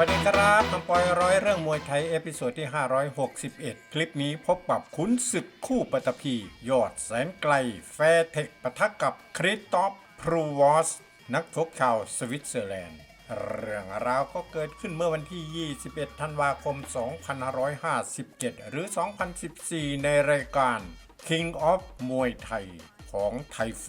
วัสดีครับคำปอยร้อยเรื่องมวยไทย เอพิโซดที่ 561 คลิปนี้พบกับขุนศึกคู่ปฐพี ยอดแสนไกล แฟร์เทคปะทะกับคริสตอฟพรูวอส นักชกชาวสวิตเซอร์แลนด์ เรื่องราวก็เกิดขึ้นเมื่อวันที่ 21 ธันวาคม 2557 หรือ 2014 ในรายการ King of มวยไทย ของไทยไฟ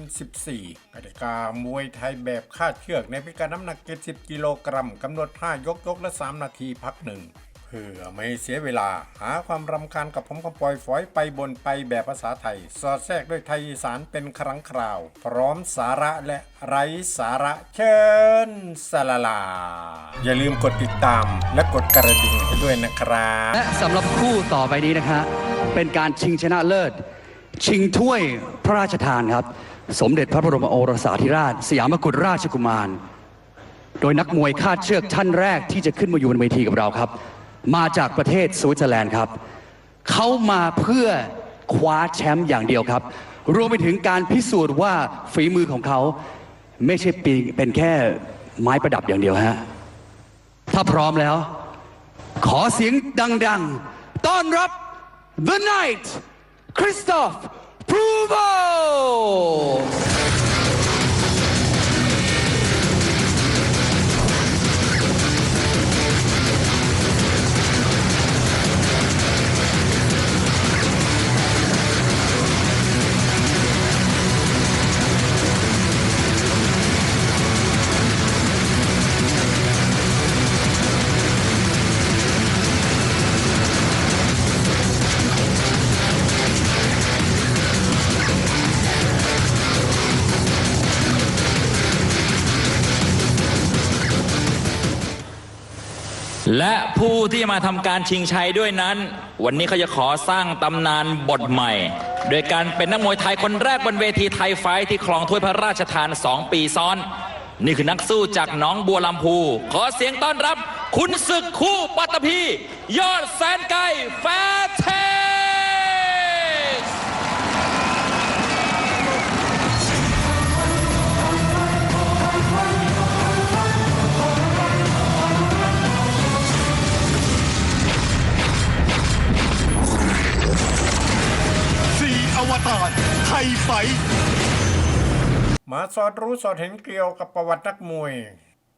2014กติกามวยไทยแบบคาดเชือกในพิกัดน้ำหนัก 70 กิโลกรัมกำหนด5ยกยกละ 3 นาทีพักหนึ่งเพื่อไม่เสียเวลาหาความรำคาญกับผมคำปล่อยฝอยไปบนไปแบบภาษาไทย สอดแทรกด้วยไทยอีสานเป็นครั้งคราว พร้อมสาระและไร้สาระเชิญสลาลา อย่าลืมกดติดตามและกดกระดิ่งด้วยนะครับ และสำหรับคู่ต่อไปนี้นะคะ เป็นการชิงชนะเลิศ ชิงถ้วยพระราชทานครับ สมเด็จพระบรมโอรสาธิราช สยามกุฎราชกุมาร โดยนักมวยคาดเชือกท่านแรกที่จะขึ้นมาอยู่บนเวทีกับเราครับ มาจากประเทศสวิตเซอร์แลนด์ครับ เขามาเพื่อคว้าแชมป์อย่างเดียวครับ รวมไปถึงการพิสูจน์ว่าฝีมือของเขาไม่ใช่ปีเป็นแค่ไม้ประดับอย่างเดียวฮะ ถ้าพร้อมแล้ว ขอเสียงดัง ๆ ต้อนรับ The Night Christoph Pruvo และผู้ที่มาทำการชิงชัยด้วยนั้น วันนี้เขาจะขอสร้างตำนานบทใหม่ โดยการเป็นนักมวยไทยคนแรกบนเวทีไทยไฟที่ครองถ้วยพระราชทาน 2 ปีซ้อน นี่คือนักสู้จากน้องบัวลำพู ขอเสียงต้อนรับ คุณศึกคู่ปัตตภียอดแสนไกลแฟร์เท มาสอดรู้สอดเห็นเกี่ยวกับประวัตินักมวย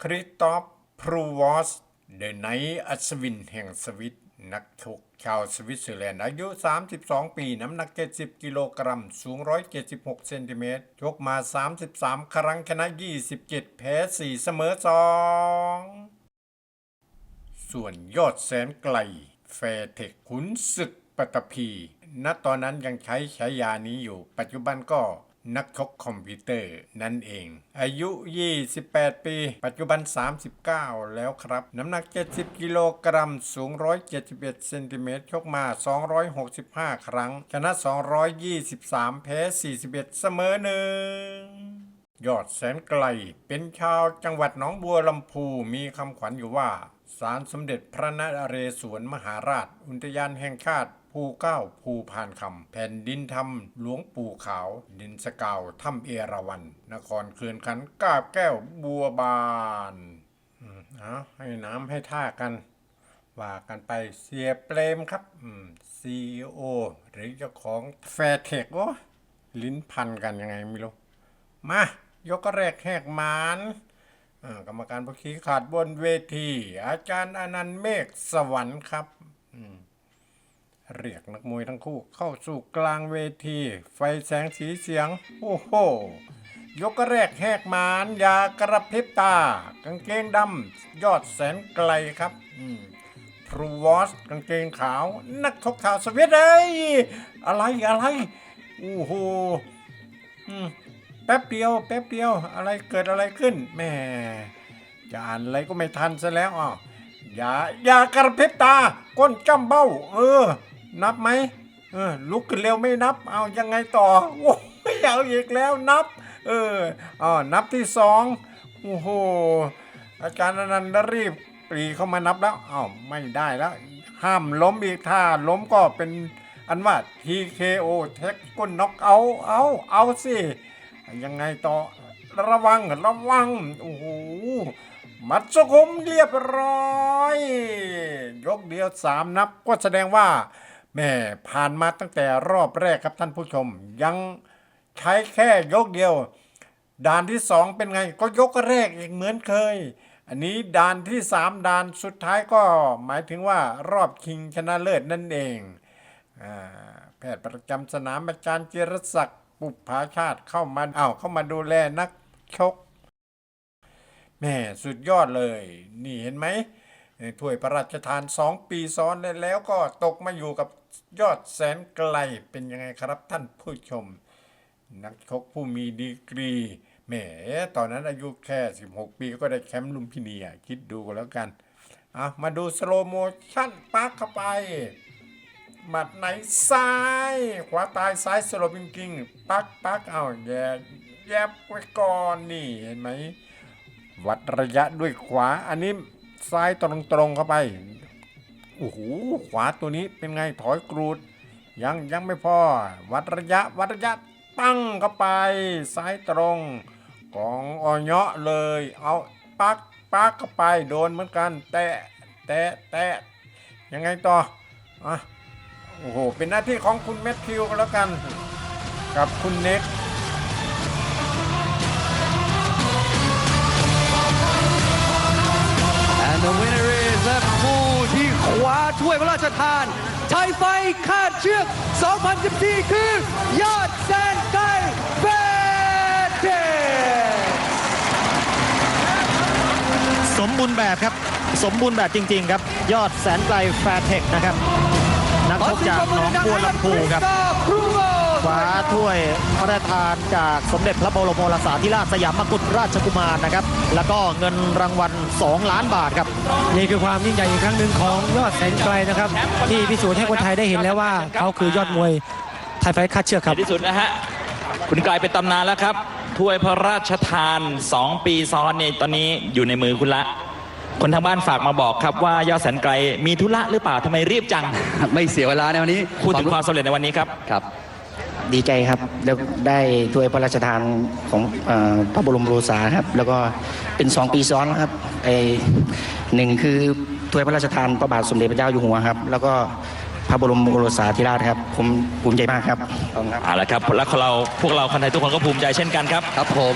คริสตอฟพรูวอส เดนไนอัศวินแห่งสวิต นักชกชาวสวิตเซอร์แลนด์อายุ 32 ปี น้ำหนัก 70 กิโลกรัม สูง 176 เซนติเมตรชกมา 33 ครั้งชนะ 27 แพ้ 4 เสมอ 2 ส่วนยอดแสนไกล แฟเทคขุนศึก ปัตภีณตอนนั้นยังใช้ฉายานี้อยู่ ปัจจุบันก็นักชกคอมพิวเตอร์นั่นเอง อายุ 28 ปี ปัจจุบัน 39 แล้วครับ น้ำหนัก 70 กิโลกรัม สูง 171 เซนติเมตร ชกมา 265 ครั้ง ชนะ 223 แพ้ 41 เสมอหนึ่ง ยอดแสนไกล เป็นชาวจังหวัดหนองบัวลำพู มีคำขวัญอยู่ว่า ศาลสมเด็จพระนเรศวรมหาราช อุทยานแห่งชาติภูเก้าภูพานคำแผ่นดินธรรมหลวงปู่ขาว ดินสกาวถ้ำเอราวัน นครเคือนขันกาบแก้วบัวบานอืมเอาให้น้ำให้ท่ากัน ว่ากันไปเสียเปรมครับอืมซีโอหรือเจ้าของแฟร์เทคโอ้ลิ้นพันกันยังไงไม่รู้ มายกแรกแหกหมาน กรรมการผู้ชี้ขาดบนเวที อาจารย์อนันต์เมฆสวรรค์ครับเรียกนักมวยทั้งคู่เข้าสู่กลางเวที ไฟแสงสีเสียง โอ้โห ยกแรกแหกหมานยากระพริบตา กางเกงดำยอดแสนไกลครับอืมทรูวอสกางเกงขาว นักทกข่าวสวีเดนอะไรอะไรโอ้โห แป๊บเดียว แป๊บเดียว อะไรเกิดอะไรขึ้นแม่จะอ่านอะไรก็ไม่ทันซะแล้วอะอย่าอย่ากระพริบตา ก้นจ้ำเบ้า เออ นับไหมเออลุกขึ้นเร็วไม่นับ เอายังไงต่อโอ้ยเอาอีกแล้วนับ เอออ๋อนับที่สองโอ้โหอาจารย์อนันต์รีบปรีเข้ามานับแล้วอ้าวไม่ได้แล้ว ห้ามล้มอีกถ้าล้มก็เป็นอันว่า TKO เทคก้นน็อกเอาเอาเอาสิ ยังไงต่อระวังระวังโอ้โหมัดสุขุมเรียบร้อย ยกเดียวสามนับก็แสดงว่าแม่ผ่านมาตั้งแต่รอบแรกครับท่านผู้ชม ยังใช้แค่ยกเดียว ด่านที่สองเป็นไงก็ยกแรกอีกเหมือนเคย อันนี้ด่านที่สามด่านสุดท้ายก็หมายถึงว่ารอบชิงชนะเลิศนั่นเองอแพทย์ประจำสนามอาจารย์เจรศักดิ์ ปุปภาชาติเข้ามาเอ้าเข้ามาดูแลนักชกแม่สุดยอดเลย นี่เห็นไหมถ้วยพระราชทานสองปีซ้อนแล้วแล้วก็ตกมาอยู่กับยอดแสนไกลเป็นยังไงครับท่านผู้ชม นักชกผู้มีดีกรีแหมตอนนั้นอายุแค่ 16 ปีก็ได้แชมป์ลุมพินีคิดดูกันแล้วกัน อะ มาดูสโลโมชั่นปักเข้าไป หมัดไหนซ้าย ขวาตายซ้ายสลบจริงๆปักปักเอาแย่แยบไว้ก่อนนี่เห็นไหมวัดระยะด้วยขวาอันนี้ซ้ายตรงๆเข้าไปโอ้โหขวาตัวนี้เป็นไงถอยกรูด ยังยังไม่พอ วัดระยะวัดระยะตั้งเข้าไป ซ้ายตรงของออยะเลย เอาปักปักเข้าไปโดนเหมือนกัน แตะแตะแตะยังไงต่ออะ โอ้โห เป็นหน้าที่ของคุณแมทธิวก็แล้วกัน กับคุณเน็ก And the winner is และผู้ที่คว้าถ้วยพระราชทานไทยไฟคาดเชือก 2014 คือ ยอดแสนไกลเบเดสมบูรณ์แบบครับ สมบูรณ์แบบจริง ๆ ครับ ยอดแสนไกลแฟร์เทคนะครับ นักชกจากหนองบัวลำพูครับครูโคว้าถ้วยพระราชทานจากสมเด็จพระบรมโอรสาธิราชสยามกุฎราชกุมารนะครับ แล้วก็เงินรางวัล 2 ล้านบาทครับ นี่คือความยิ่งใหญ่อีกครั้งหนึ่งของยอดแสนไกลนะครับ ที่พิสูจน์ให้คนไทยได้เห็นแล้วว่า เขาคือยอดมวยไทยไฟท์คาดเชือกครับในที่สุดนะฮะคุณกลายเป็นตำนานแล้วครับถ้วยพระราชทาน 2 ปีซ้อนเนี่ยตอนนี้อยู่ในมือคุณละ คนทางบ้านฝากมาบอกครับว่ายอดแสนไกลมีธุระหรือเปล่าทำไมรีบจังไม่เสียเวลาในวันนี้พูดถึงความสำเร็จในวันนี้ครับครับ ดีใจครับแล้วได้ถ้วยพระราชทานของเออพระบรมโอรสาครับ แล้วก็เป็นสองปีซ้อนแล้วครับไอหนึ่งคือถ้วยพระราชทานพระบาทสมเด็จพระเจ้าอยู่หัวครับ แล้วก็พระบรมโอรสาธิราชครับ ผมภูมิใจมากครับขอบคุณครับ เอาละครับแล้วเราพวกเราคนไทยทุกคนก็ภูมิใจเช่นกันครับ ครับผม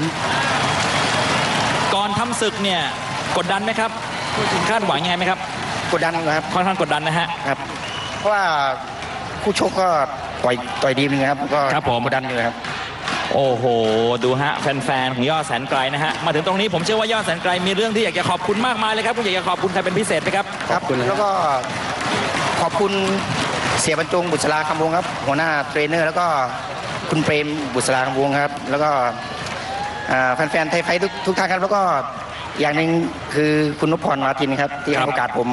ก่อนทำศึกเนี่ยกดดันไหมครับ คาดหวังยังไงไหมครับกดดันนะครับค่อนข้างกดดันนะฮะครับ เพราะว่าคู่ชกก็ต่อยต่อยดีนึงครับก็ครับผม กดดันอยู่ครับ โอ้โห ดูฮะแฟนๆของยอดแสนไกลนะฮะมาถึงตรงนี้ผมเชื่อว่ายอดแสนไกลมีเรื่องที่อยากจะขอบคุณมากมายเลยครับคุณอยากจะขอบคุณใครเป็นพิเศษไหมครับ ครับแล้วก็ขอบคุณเสียบรรจงบุษราคำวงครับ หัวหน้าเทรนเนอร์ แล้วก็คุณเปรมบุษราคำวงครับ แล้วก็อ่าแฟนๆไทยไฟท์ทุกทุกท่านครับแล้วก็ อย่างหนึ่งคือคุณนพพรมาทินครับ ที่ครัให้บโอกาสผม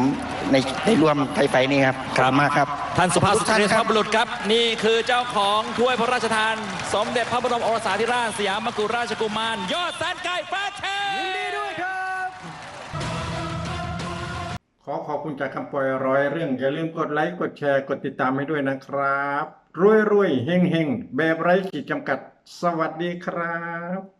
ในในร่วมไทยไฟท์นี่ครับขอบคุณมากครับ ท่านสุภาพสทุกตรีคสุรัภาพบุรุษครับ นี่คือเจ้าของถ้วยพระราชทาน สมเด็จพระบรมโอรสาธิราชสยามกุฎราชกุมาร ยอดแสนไกลแฟร์เทยินดีด้วยครับ ขอขอบคุณจากคำปล่อยร้อยเรื่อง อย่าลืมกดไลค์กดแชร์กดติดตามให้ด้วยนะครับ รวยรวยๆเฮงเฮงๆแบบไร้ขีดจำกัด สวัสดีครับ